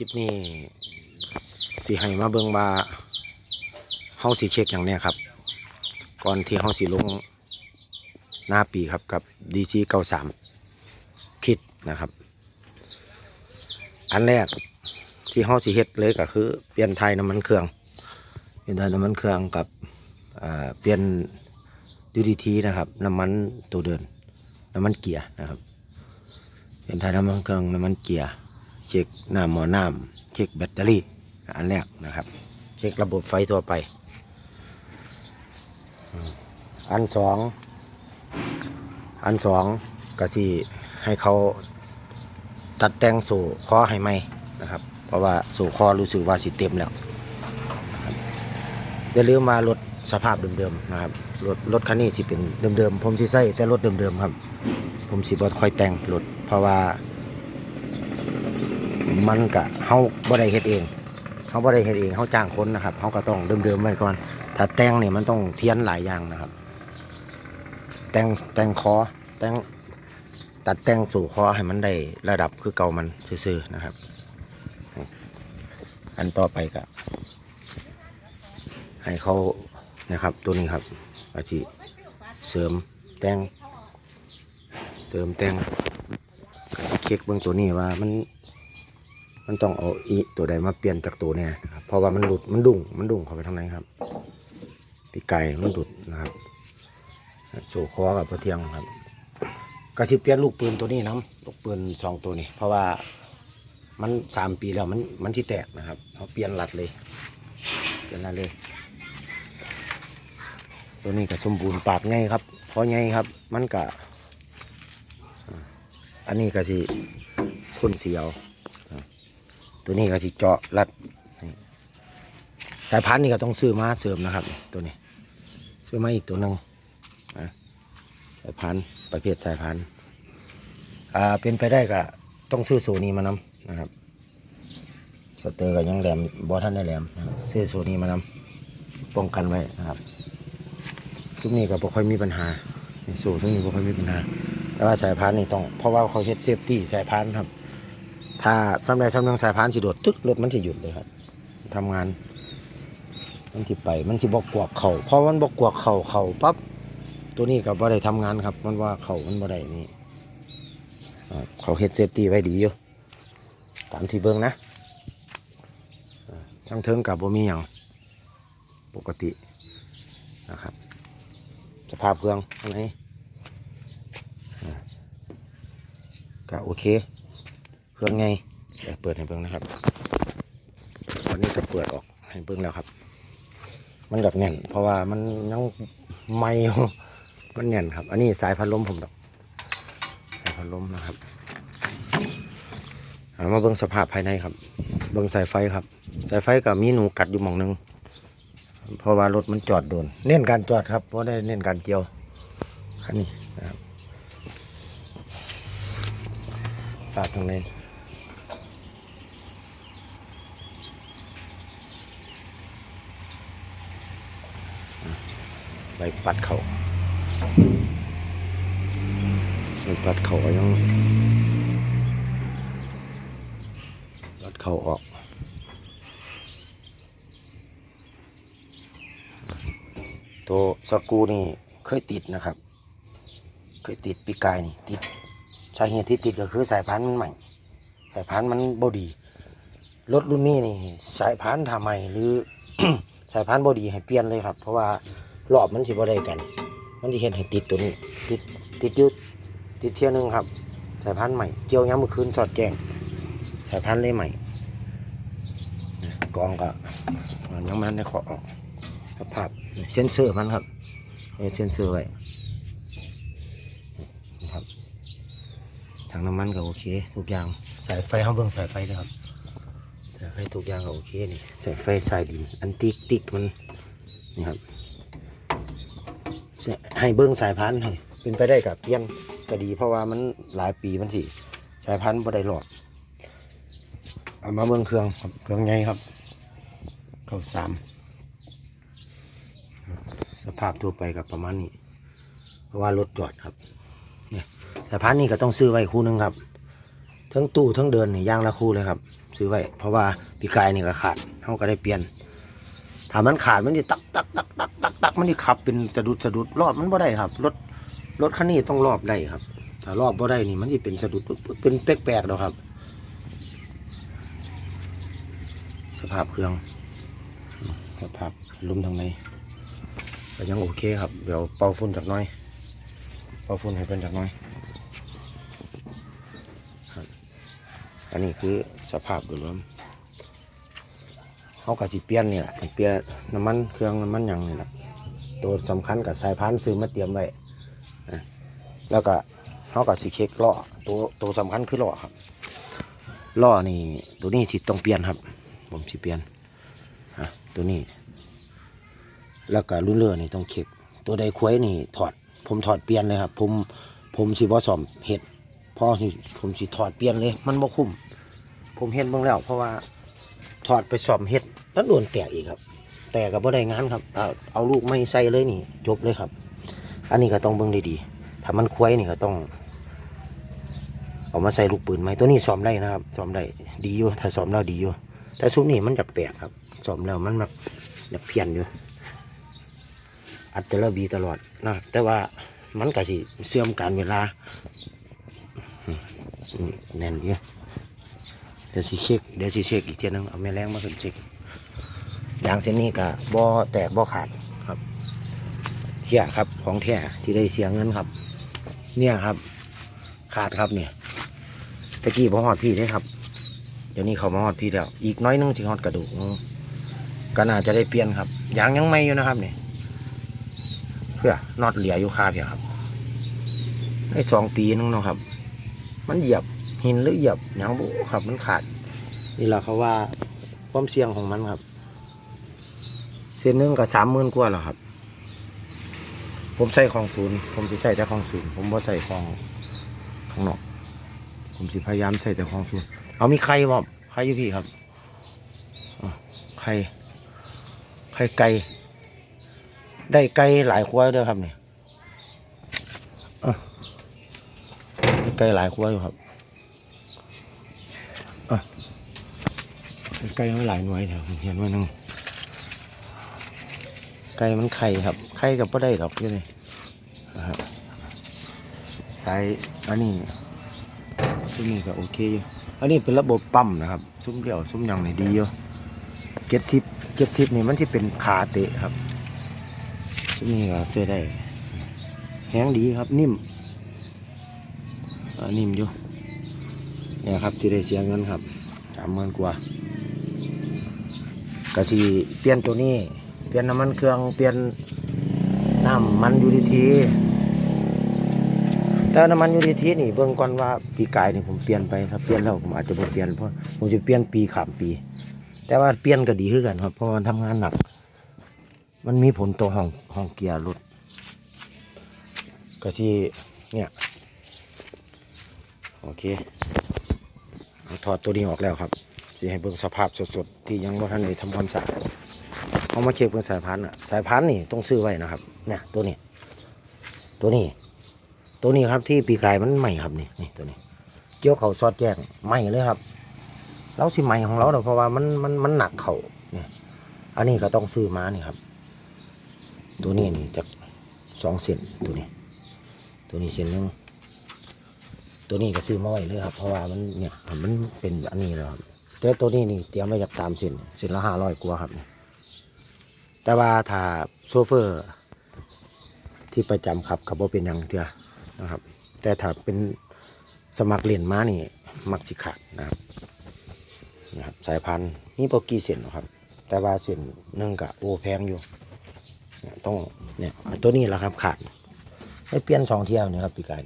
คลิปนี้สิให้มาเบิ่งว่าเฮาสิเช็คอย่างนี้ครับ ก่อนที่เฮาสิลงหน้าปีครับกับ DC 93คิดนะครับ อันแรกที่เฮาสิเฮ็ดเลยก็คือ เปลี่ยนไทยน้ำมันเครื่อง เปลี่ยนไทยน้ำมันเครื่องกับเปลี่ยน DDT นะครับน้ำมันตัวเดินน้ำมันเกียร์นะครับ เปลี่ยนไทยน้ำมันเครื่องน้ำมันเกียร์ เช็คหน้ำหมอน้ำเช็คแบตเตอรี่ อันแรกนะครับ เช็คระบบไฟทั่วไป อันสองอันสองก็สิให้เขาตัดแต่งสู่คอให้ไหมนะครับ เพราะว่าสู่คอรู้สึกว่าสิเต็มแล้วนะครับอย่าลืมมารถสภาพเดิมๆนะครับรถรถคันนี้สิเป็นเดิมๆผมสิใส่แต่รถเดิมๆครับ ผมสิบ่ค่อยแต่งรถเพราะว่า มันกะเฮาบ่ได้เฮ็ดเองเฮาบ่ได้เฮ็ดเองเฮาจ้างคนนะครับเฮาก็ต้องเดิมๆไว้ก่อน ถ้าแต่งเนี่ยมันต้องเพี้ยนหลายอย่างนะครับ แต่งแต่งคอแต่งตัดแต่งสู่คอให้มันได้ระดับคือเก่ามันซื่อๆนะครับ อันต่อไปก็ให้เขานะครับ ตัวนี้ครับอาชีเสริมแต่งเสริมแต่งเช็คเบื้องตัวนี้ว่ามัน มันต้องเอาอีตัวใดมาเปลี่ยนจากตัวเนี่ยเพราะว่ามันหลุดมันดุ่งมันดุ่งเข้าไปทางไหนครับปีกไก่มันหลุดนะครับสู่คอกับพระเทียงครับก็สิเปลี่ยนลูกปืนตัวนี้น้ำลูกปืนสองตัวนี้ เพราะว่ามันสามปีแล้วมันมันที่แตกนะครับเขาเปลี่ยนหลัดเลยเปลี่ยนหลัดเลย ตัวนี้ก็สมบูรณ์ปากไงครับเพราะไงครับ มันก็อันนี้ก็สิพ่นเสียว ตัวนี้ก็สิเจาะรัดสายพันธุ์นี่ก็ต้องซื้อมาเสริมนะครับ ตัวนี้ ซื้อมาอีกตัวหนึ่งสายพันธุ์ประเภทสายพันธุ์อ่าเป็นไปได้ก็ต้องซื้อโซนี้มานำนะครับสเตอร์ก็ยังแหลมบอท่านได้แหลมนะซื้อโซนี้มานำป้องกันไว้นะครับซึ่งนี่ก็บ่ค่อยมีปัญหาโซ่ซึ่งนี่บ่ค่อยมีปัญหาแต่ว่าสายพันธุ์นี่ต้องเพราะว่าเขาเฮ็ดเซฟตี้สายพันธุ์ครับ ถ้าสำใดสำหนึ่งสายพันสิโดดตึกรถมันสิหยุดเลยครับทำงาน มันสิไปมันสิบอกกวกเข่าเพราะมันบอกกวกเข่าเข่าปั๊บตัวนี้ก็บ่ได้ทำงานครับ มันว่าเขามันบ่ได้นี่เขาเฮ็ดเซฟตี้ไว้ดีอยู่ตามที่เบิ่งนะอ่าทั้งเทิงกับบ่มีหยังปกตินะครับสภาพเครื่องข้างในก็โอเค เครื่องไงเดี๋ยวเปิดให้เบิ่งนะครับวันนี้ก็เปิดออกให้เบิ่งแล้วครับ มันแบบแน่น เพราะว่ามันยังไม่มันแน่นครับ อันนี้สายพัดลมผมดอกสายพัดลมนะครับเอามาเบิ่งสภาพภายในครับ เบิ่งสายไฟครับ สายไฟก็มีหนูกัดอยู่หม่องหนึงเพราะว่ารถมันจอดโดน เน้นการจอดครับเพราะได้เน้นการเกี่ยวคันนี้นะครับปากข้างใน ใบปัดเขาใบปัดเขายังปัดเขาออกตัวสกูนี่เคยติดนะครับ เคยติดปีกายนี่ติดสาเหตุที่ติดก็คือสายพันธุ์มันใหม่สายพันธุ์มันบอดีรถรุ่นนี้นี่สายพันธุ์ทำใหม่หรือสายพันธุ์บดีให้เปลี่ยนเลยครับ เพราะว่า รอบมันสิบ่ได้กัน มันจะเห็นให้ติดตัวนี้ ติดติดยุดติดเที่ยวหนึงครับ สายพันธุ์ใหม่ เกี่ยวย้ำเมื่อคืนสอดแจ้งสายพันธุ์เลยใหม่ กองก็ยังมันได้ขอออกสภาพเส้นเซอร์มันครับเอเส้นเซอร์ไว้นี่ครับทางน้ำมันก็โอเค ทุกอย่างสายไฟเขาเบิ่งสายไฟเลยครับสายไฟทุกอย่างก็โอเคนี่สายไฟสายดิน อันติกติกมันนี่ครับ ให้เบิ้งสายพันธุ์ให้เป็นไปได้กับเปลี่ยนก็ดี เพราะว่ามันหลายปีมันสิสายพันธุ์บ่ได้หลอดเอามาเบิ้งเครื่องครับเครื่องใหญ่ครับเก้าสามสภาพทั่วไปกับประมาณนี้ เพราะว่ารถจอดครับเนี่ยสายพันธุ์นี่ก็ต้องซื้อไว้คู่หนึงครับ ทั้งตู้ทั้งเดินนี่ย่างละคู่เลยครับ ซื้อไว้เพราะว่าปีกายนี่ก็ขาดเขาก็ได้เปลี่ยน ถ้ามันขาดมันจะตักตักตักตักตักตักมันจะขับเป็นสะดุดสะดุดรอบมันบ่ได้ครับรถรถคันนี้ต้องรอบได้ครับถ้ารอบบ่ได้นี่มันจะเป็นสะดุดเป็นแปลกๆแล้วครับ สภาพเครื่อง สภาพลมทางในก็ยังโอเคครับ เดี๋ยวเป่าฝุ่นจากหน้อย เป่าฝุ่นให้เป็นจากหน้อยอันนี้คือสภาพโดยรวม เขากับสิเปลี่ยนนี่แหละเปลี่ยนน้ำมันเครื่องน้ำมันยังนี่แหละตัวสำคัญกับสายพานซื้อมาเตรียมไว้นะแล้วก็เขากับสิเช็คล้อตัวตัวสำคัญคือล้อครับล้อนี่ตัวนี้ที่ต้องเปลี่ยนครับ ผมสิเปลี่ยนอะตัวนี้ แล้วก็รุ่นเรือนี่ต้องเช็คตัวใดควยนี่ถอด ผมถอดเปลี่ยนเลยครับ ผมผมสิบ่ซ่อมเฮ็ดพอสิผมสิถอดเปลี่ยนเลย มันบ่คุ้มผมเฮ็ดเบิ่งแล้ว เพราะว่าถอดไปซ่อมเฮ็ด แล้วโดนแตกอีกครับ แต่ก็บ่ได้งานครับ เอาเอาลูกไม่ใส่เลยนี่ จบเลยครับ อันนี้ก็ต้องเบิ่งดีๆ ถ้ามันควยนี่ก็ต้อง เอามาใส่ลูกปืนไหมตัวนี้ซ่อมได้นะครับซ่อมได้ดีอยู่ ถ้าซ่อมแล้วดีอยู่ แต่ชุดนี้มันจะแปลกครับซ่อมแล้วมันแบบอยากเพี้ยนอยู่ อัดแต่ลบีตลอดนะ แต่ว่ามันก็สิเสื่อมการเวลาแน่นเยอะเดี๋ยวสิเช็คเดี๋ยวสิเช็คอีกเทีนึงเอาแม่แรงมาขึ้นเช็ค ยางเส้นนี้ก็บ่แตกบ่ขาดครับเหี้ยครับของแท้ที่ได้เสียเงินครับ เนี่ยครับ ขาดครับเนี่ยตะกี้บ่ฮอดพี่ได้ครับ เดี๋ยวนี้เขามาฮอดพี่แล้ว อีกน้อยนึงที่ฮอดกระดูกก็น่าจะได้เปลี่ยนครับยางยังไม่อยู่นะครับเนี่ยเพื่อน็อตเหลียอยู่คาเพียครับได้สองปีนึงเนาะครับ มันเหยียบหินหรือเหยียบหยังบุครับมันขาดนี่แหละเขาว่าความเสี่ยงของมันครับ เส้นหนึงก็สามหมื่นกว่าแล้วครับ ผมใส่ของศูนย์ ผมสิใส่แต่ของศูนย์ ผมบ่ใส่ของข้างนอก ผมสิพยายามใส่แต่ของศูนย์ เอามีไข่บ่ไข่อยู่พี่ครับอะไข่ไข่ไก่ ได้ไก่หลายควายด้วยครับเนี่ยอะได้ไก่หลายควายอยู่ครับอะได้ไก่ไม่หลายหน่วยแถวเห็นว่านึง ไก่มันไข่ครับ ไข่กับก็ได้หรอกอยู่นี่นะครับสายอันนี้ซุ้มนี้ก็โอเคอยู่อันนี้เป็นระบบปั๊มนะครับ ซุ้มเดียวซุ้มยังนี่ดีอยู่เจ็ดสิบเจ็ดสิบนี่มันที่เป็นขาเตะครับชุดนี้ก็เสื้อได้แห้งดีครับนิ่มนิ่มอยู่เนี่ยครับสิได้เสียเงินครับสามหมื่นกว่าก็สิเปลี่ยนตัวนี้ เปลี่ยนน้ำมันเครื่องเปลี่ยนน้ำมันยูนิทีแต่น้ำมันยูนิทีนี่เบิ่งก่อนว่าปีกายนี่ผมเปลี่ยนไปถ้าเปลี่ยนแล้วผมอาจจะบ่เปลี่ยนเพราะผมจะเปลี่ยนปีขามปี แต่ว่าเปลี่ยนก็ดีขึ้นกันครับเพราะมันทำงานหนัก มันมีผลต่อห้องห้องเกียร์รถก็ที่เนี่ยโอเคถอดตัวนี้ออกแล้วครับสิให้เบิ่งสภาพสดๆ ที่ยังไม่ทันได้ทำความสะอาด เอามาเช็คเบิ่งสายพันธุ์อะสายพันธุ์นี่ต้องซื้อไว้นะครับ เนี่ยตัวนี้ ตัวนี้ ตัวนี้ครับที่ปีกายมันใหม่ครับนี่นี่ตัวนี้ เกี่ยวเขาซอดแจ้งใหม่เลยครับเราสิใหม่ของเราเนาะเพราะว่ามันมันมันหนักเขาเนี่ย อันนี้ก็ต้องซื้อมานี่ครับ ตัวนี้นี่จากสองเซนตัวนี้ ตัวนี้เซนหนึงตัวนี้ก็ซื้อมาไว้เลยครับ เพราะว่ามันเนี่ยมันเป็นอันนี้แล้วครับแต่ตัวนี้นี่เตรียมไว้จากสามเซนเซนละห้าร้อยกว่าครับ แต่ว่าถ้าโซเฟอร์ ที่ประจำขับกับว่าเป็นยังเถื่อนะครับ แต่ถ้าเป็นสมัครเรียนมานี่ มักสิขาดนะครับนะครับ สายพันธุ์นี่โปกี่เซนหรอกครับ แต่ว่าเซนหนึ่งกับโอแพงอยู่เนี่ยต้องเนี่ยตัวนี้แหละครับขาดให้เปลี่ยนสองเที่ยวนี่ครับปีกาย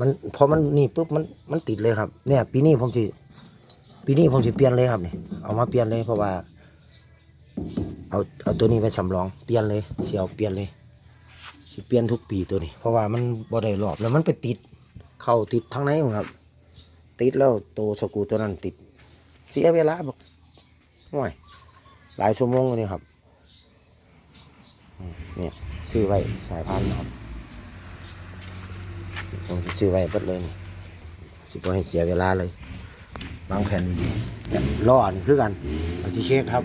มันพอมันนี่ปุ๊บมันมันติดเลยครับ เนี่ย ปีนี้ผมสิปีนี้ผมสิเปลี่ยนเลยครับนี่เอามาเปลี่ยนเลยเพราะว่า เอาเอาตัวนี้ไปสำรองเปลี่ยนเลยเสียวเปลี่ยนเลยสิเปลี่ยนทุกปีตัวนี้ เพราะว่ามันบ่ได้รอบแล้วมันไปติด เข้าติดทั้งในหมดครับ ติดแล้วตัวสกูตัวนั้นติด เสียเวลาบอกห่วยหลายชั่วโมงเลยครับเนี่ยซื้อไว้สายพันธุ์ครับต้องซื้อไว้เบิดเลยนี่สิบ่ให้เสียเวลาเลยวางแผนดีๆเนี่ยล้อนี่คือกันเอาสิเช็คครับ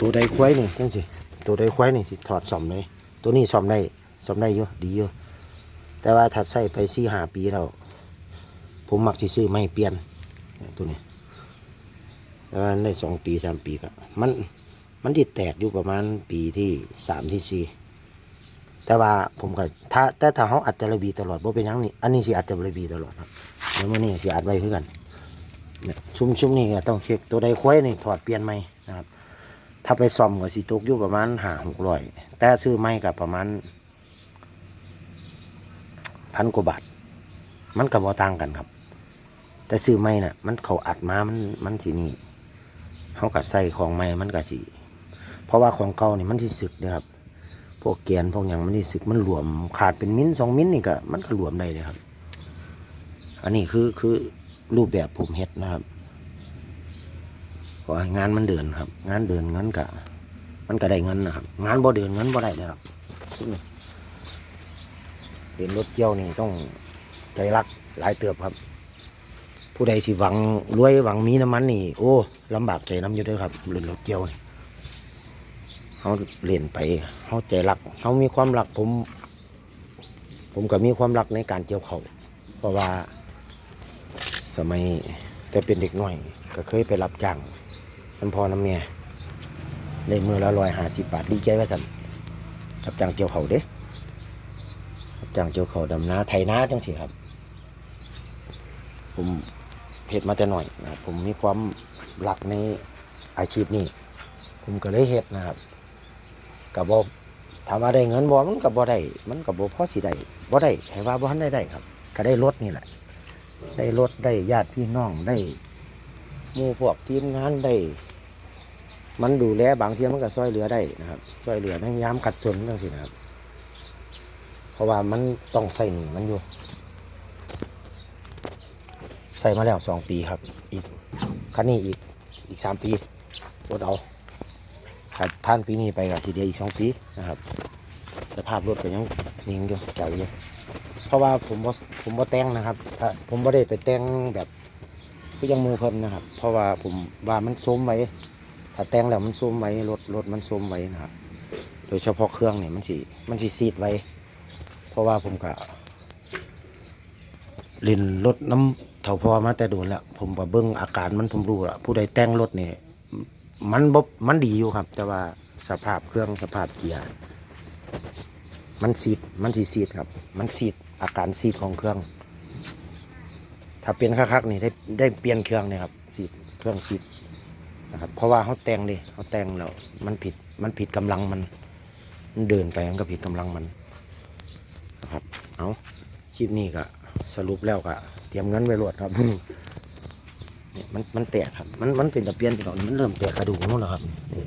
ตัวใดควายนี่จังสิตัวใดควายนี่สิถอดซ่อมเลยตัวนี้ซ่อมได้ซ่อมได้อยู่ดีอยู่แต่ว่าถ้าใส่ไปสี่หาปีแล้วผมมักสิซื้อไม่เปลี่ยนตัวนี้แต่ว่าได้สองปีสามปีก็มันมันติดแตกอยู่ประมาณปีที่สามที่สี่แต่ว่าผมก็ถ้าแต่ถ้าเขาอัดจะระบีตลอดบ่เป็นยังนี่อันนี้สิอัดจะระบีตลอดครับแล้วมื่อนี้สิอัดไว้คือกันเนี่ยชุ่มชุ่มนี่ก็ต้องเช็คตัวใดควายนี่ถอดเปลี่ยนไหมนะครับ ถ้าไปซ่อมก็สิตกอยู่ประมาณห้าหกร้อยแต่ซื้อไม่กับประมาณพันกว่าบาท มันกับว่าต่างกันครับ แต่ซื้อไม่น่ะ มันเขาอัดมามันมันสีนี่เขากัดใส่ของไม่มันกัสีเพราะว่าของเก่านี่มันที่สึกนะครับ พวกแกนพวกอย่างมันที่สึกมันหลวมขาดเป็นมิ้นสองมิ้นนี่ก็มันก็หลวมได้เลยครับ อันนี้คือคือรูปแบบผมเฮ็ดนะครับ ขอให้งานมันเดินครับ งานเดินเงินกะมันก็ได้เงินนะครับ งานบ่เดินเงินบ่ได้เลยครับเดินรถเกี่ยวนี่ต้องใจรักหลายเติบครับ ผู้ใดสิหวังรวยหวังมีน้ำมันนี่โอ้ลำบากใจน้ำอยู่ด้วยครับเล่นรถเกี่ยวนี่เขาเล่นไปเขาใจรักเขามีความรักผม ผมก็มีความรักในการเกี่ยวเขาเพราะว่า สมัยแต่เป็นเด็กหน้อย ก็เคยไปรับจ้าง น้ำพอน้ำเมียได้มือละร้อยห้าสิบบาทดีใจว่าสันรับจ้างเกี่ยวเขาเด้รับจ้างเกี่ยวเขาดำนาไถนาจังสิครับ ผมเฮ็ดมาแต่หน่อยนะครับผมมีความรักในอาชีพนี้ ผมก็เลยเฮ็ดนะครับกับบ่ถามว่าได้เงินบ่มันกับบ่ได้ มันกับบ่พอสิได้บ่ได้ให้ว่าบ่ทันได้ได้ครับ ก็ได้รถนี่แหละ ได้รถได้ญาติพี่น้องได้หมู่พวกทีมงานได้ มันดูแลบางทีมันก็ช่วยเหลือได้นะครับช่วยเหลือในยามขัดสนจังซี่นะครับ เพราะว่ามันต้องใส่หนีมันอยู่ใส่มาแล้วสองปีครับ อีกคันนี้อีกอีกสามปีอดเอาถ้าผ่านปีนี้ไปก็สีเดียอีกสองปีนะครับสภาพรถก็ยังนิ่งอยู่เก่าอยู่เพราะว่าผมผมบ่แต่งนะครับถ้าผมบ่ได้ไปแต่งแบบก็ยังหมูเพิ่มนะครับ เพราะว่าผมว่ามันโซมไว้ ถ้าแต่งแล้วมันโซมไว้รถรถมันโซมไว้นะครับ โดยเฉพาะเครื่องเนี่ยมันสิมันสิซีดไว้ เพราะว่าผมก็ล่นรถน้ำเท่าพอมาแต่โดนแล้วผมก็เบิ่งอาการมันผมรู้ละผู้ใดแต่งรถนี่มันบบมันดีอยู่ครับ แต่ว่าสภาพเครื่องสภาพเกียร์มันซีดมันสีซีดครับ มันซีดอาการซีดของเครื่อง ถ้าเปลี่ยนคักๆนี่ได้ได้เปลี่ยนเครื่องเนี่ยครับซีดเครื่องซีด นะครับ เพราะว่าเขาแต่งดิเขาแต่งแล้วมันผิดมันผิดกำลังมัน มันเดินไปมันก็ผิดกำลังมันนะครับ เอาคลิปนี้ก็สรุปแล้วก็เตรียมเงินไว้รวดครับเนี่ยมันมันแตกครับ มันมันเป็นตะเปียนไปหน่อยมันเริ่มแตกกระดูกนู่นแล้วครับนี่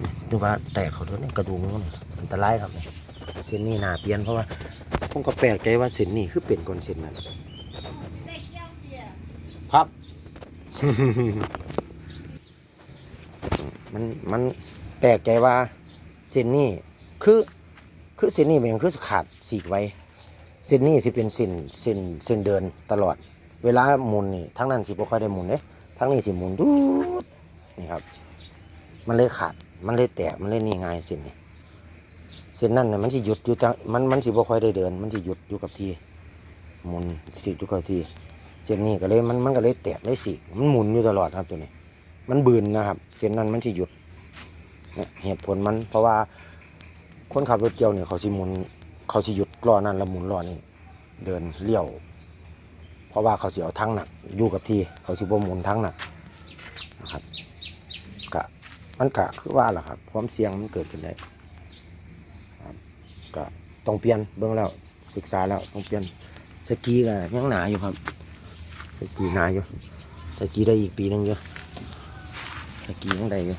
นี่นึกว่าแตกเขาด้วยกระดูกนู่นอันตรายครับเส้นนี้หนาเปลี่ยนเพราะว่าผมก็แปลกใจว่าเส้นนี้คือเป็นก่อนเส้นนั้นครับ มันมันแปลกใจว่าเส้นนี้คือคือเส้นนี้มันคือขาดสีกไว้เส้นนี้สิเป็นเส้นเส้นเส้นเดินตลอด เวลาหมุนนี่ทั้งนั้นสิบ่ค่อยได้หมุนเด้ทั้งนี้สิหมุนดูดนี่ครับ มันเลยขาดมันเลยแตกมันเลยนี่ง่ายเส้นนี้เส้นนั้นเนี่ยมันสิหยุดอยู่จังมันมันสิบ่ค่อยได้เดิน มันสิหยุดอยู่กับที่หมุนสิอยู่กับที่เส้นนี้ก็เลยมันมันก็เลยแตกเลยสิมันหมุนอยู่ตลอดครับตัวนี้ มันบืนนะครับ เส้นนั้นมันสิหยุดเหตุผลมันเพราะว่าคนขับรถเกี่ยวเนี่ยเขาสิหมุน เขาสิหยุดล้อนั่นแล้วหมุนล้อนี่เดินเลี้ยว เพราะว่าเขาสิเอาทั้งหนักอยู่กับที่เขาสิบ่หมุนทั้งหนักนะครับกะมันกะคือว่าล่ะครับความเสี่ยงมันเกิดขึ้นได้ก็ต้องเปลี่ยนเบื้องแล้วศึกษาแล้วต้องเปลี่ยนสกีก็ยังหนาอยู่ครับสกีหนาอยู่สกีได้อีกปีนึงอยู่ สกียังได้อยู่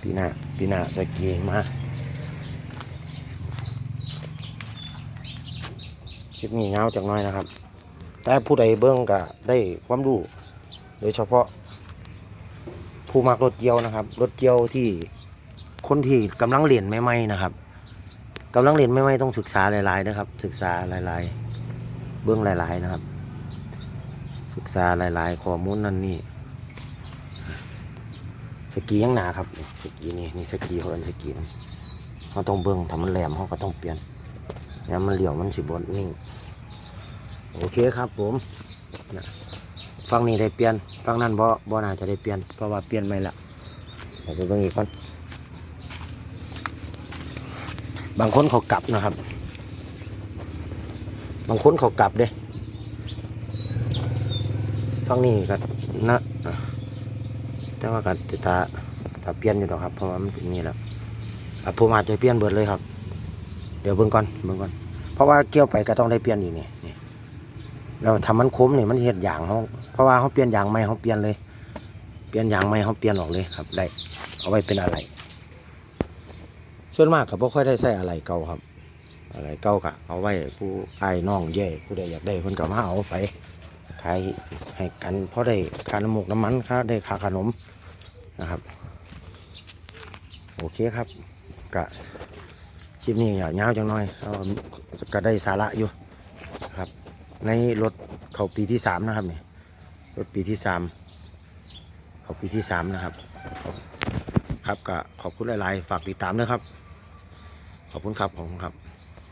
ปีหน้าปีหน้าสกีมาคลิปนี้เงาจากน้อยนะครับ แต่ผู้ใดเบิ้งก็ได้ความรู้โดยเฉพาะ ผู้มักรถเกียวนะครับ รถเกียวที่คนที่กำลังเรียนใหม่ๆนะครับกำลังเรียนใหม่ๆต้องศึกษาหลายๆนะครับ ศึกษาหลายๆ เบื้องหลายๆนะครับ ศึกษาหลายๆข้อมูลนั่นนี่ สกียังหนาครับสกีนี่นี่สกีเขาเป็นสกีนเขาต้องเบิ้งถ้ามันแหลมเขาก็ต้องเปลี่ยนแล้วมันเหลี่ยวมันสิบนนิ่งโอเคครับผมนะฟังนี้ได้เปลี่ยนฟังนั้นบ่บ่น่าจะได้เปลี่ยนเพราะว่าเปลี่ยนไม่ละเดี๋ยวไปเบิ่งอีกก่อนบางคนเขากลับนะครับ บางคนเขากลับเด้ฟังนี่ก็นะ แต่ว่าก็ติตาตาเปลี่ยนอยู่ดอกครับ เพราะว่ามันเป็นนี่แหล้วอะผมอาจจะเปลี่ยนเบิดเลยครับ เดี๋ยวเบิ่งก่อนเบิ่งก่อน เพราะว่าเกี่ยวไปก็ต้องได้เปลี่ยนอีกนี่นี่เราทำมันคมนี่มันเห็ดอย่างเขาเพราะว่าเขาเปลี่ยนอย่างใหม่เขาเปลี่ยนเลย เปลี่ยนอย่างใหม่เขาเปลี่ยนออกเลยครับ ได้ เอาไว้เป็นอะไร ส่วนมากก็บ่ค่อยได้ใส่อะไรเก่าครับ อะไรเก่ากะเอาไว้ผู้ไอ้ายน้องเย่ผู้ใดอยากได้เพิ่นก็มาเอาไป ขายให้กันเพราะได้ค่าน้ำมูกน้ำมันค่าได้ค่าขนมนะครับ โอเคครับกะคลิปนี้อย่ายาวจังน่อยก็ได้สาระอยู่ครับ ในรถเขาปีที่สามนะครับนี่รถปีที่สามเขาปีที่สามนะครับ ครับก็ขอบคุณหลาย ๆ ฝากติดตามด้วยครับ ขอบคุณครับขอบคุณครับ